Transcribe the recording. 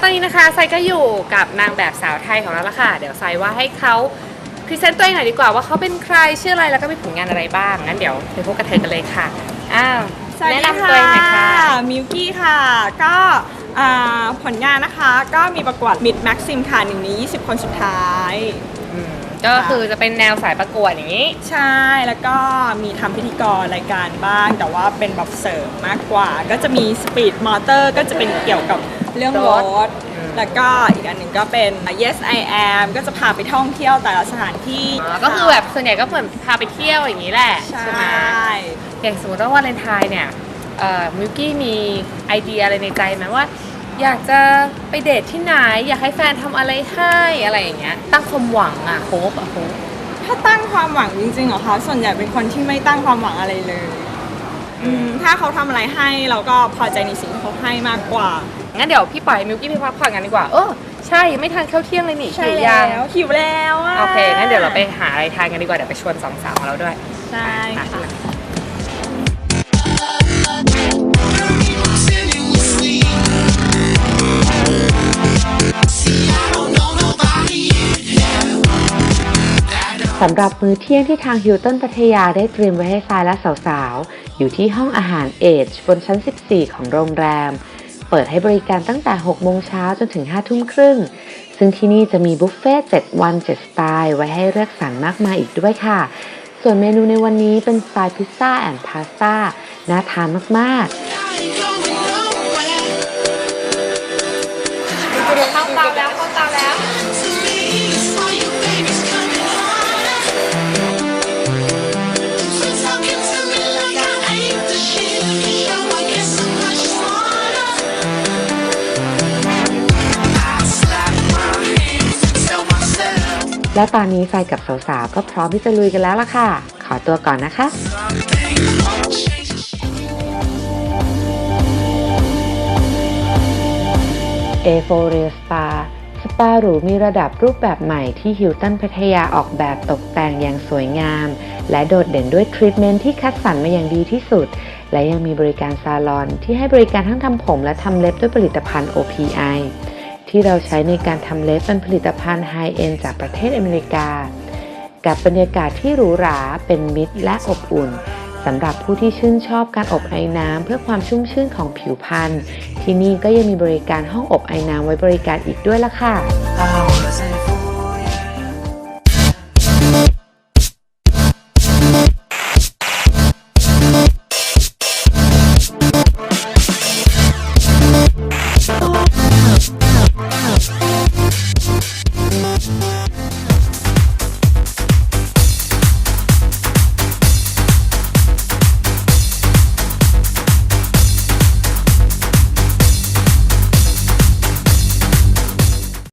ตอนนี้นะคะไซก็อยู่กับนางแบบสาวไทยของเราละค่ะ เดี๋ยวไซว่าให้เขาพรีเซนต์ตัวเองหน่อยดีกว่าว่าเขาเป็นใครชื่ออะไรแล้วก็มีผลงานอะไรบ้างงั้นเดี๋ยวไปพบกับเธอกันเลยค่ะอ้าวสวัสแนะดีนำตัวเองหน่อยค่ะ มิวกี้ค่ะ ก็อ่าผลงานนะคะ ก็มีประกวด Mid Maxim ค่ะหนึ่งใน20 คนสุดท้าย อืมก็คือจะเป็นแนวสายประกวดอย่างนี้ ใช่ แล้วก็มีทำพิธีกรรายการบ้าง แต่ว่าเป็นแบบเสริมมากกว่า ก็จะมี Speed Motor ก็จะเป็นเกี่ยวกับ เรื่องรรถถแล้วก็อีกอันหนึ่งก็เป็น Yes I Am ก็จะพาไปท่องเที่ยวแต่ละสถานที่อ๋อก็คือแบบส่วนใหญ่ก็เหมือนพาไปเที่ยวอย่างนี้แหละใช่ไหมอย่างสมมติว่าวาเลนไทน์เนี่ยเอ่อมิวกี้มีไอเดียอะไรในใจไหมว่า อยากจะไปเดทที่ไหน อยากให้แฟนทำอะไรให้อะไรอย่างเงี้ยตั้งความหวังอะโฮปอะโฮปถ้าตั้งความหวังจริงๆเหรอคะส่วนใหญ่เป็นคนที่ไม่ตั้งความหวังอะไรเลยอืม ถ้าเขาทำอะไรให้เราก็พอใจในสิ่งที่เขาให้มากกว่า งั้นเดี๋ยวพี่ปล่อยให้มิวกี้ไปพักผ่อนกันดีกว่า เออใช่ยังไม่ทานข้าวเที่ยงเลยนี่ใช่หิวแล้ยังวหิวแล้วอะโอเคงั้นเดี๋ยวเราไปหาอะไรทานกันดีกว่าเดี๋ยวไปชวนสองสาวของเราด้วย ใช่ค่ะ สำหรับมื้อเที่ยงที่ทางฮิลตันพัทยาได้เตรียมไว้ให้ทรายและสาวๆ อยู่ที่ห้องอาหารเอจบนชั้น 14 ของโรงแรม เปิดให้บริการตั้งแต่ 6 โมงเช้าจนถึง 5 ทุ่มครึ่ง ซึ่งที่นี่จะมีบุฟเฟ่ต์7วัน 7 สไตล์ ไว้ให้เลือกสรรมากมายอีกด้วยค่ะ ส่วนเมนูในวันนี้เป็นสไตล์พิซซ่าแอนด์พาสต้าน่าทานมากๆ และตอนนี้ทรายกับสาวๆก็พร้อมที่จะลุยกันแล้วล่ะค่ะ ขอตัวก่อนนะคะ a อ o r i a Spa สปาหรูมีระดับรูปแบบใหม่ที่ฮิลตันพัทยาออกแบบตกแต่งอย่างสวยงาม และโดดเด่นด้วยทรีทเมนต์ที่คัดสรรมาอย่างดีที่สุด และยังมีบริการซาลอนที่ให้บริการทั้งทำผมและทำเล็บด้วยผลิตภัณฑ์ OPI ที่เราใช้ในการทำเล็บเป็นผลิตภัณฑ์ไฮเอ็นจากประเทศอเมริกา กับบรรยากาศที่หรูหราเป็นมิตรและอบอุ่นสำหรับผู้ที่ชื่นชอบการอบไอน้ำเพื่อความชุ่มชื่นของผิวพรรณที่นี่ก็ยังมีบริการห้องอบไอน้ำไว้บริการอีกด้วยล่ะค่ะ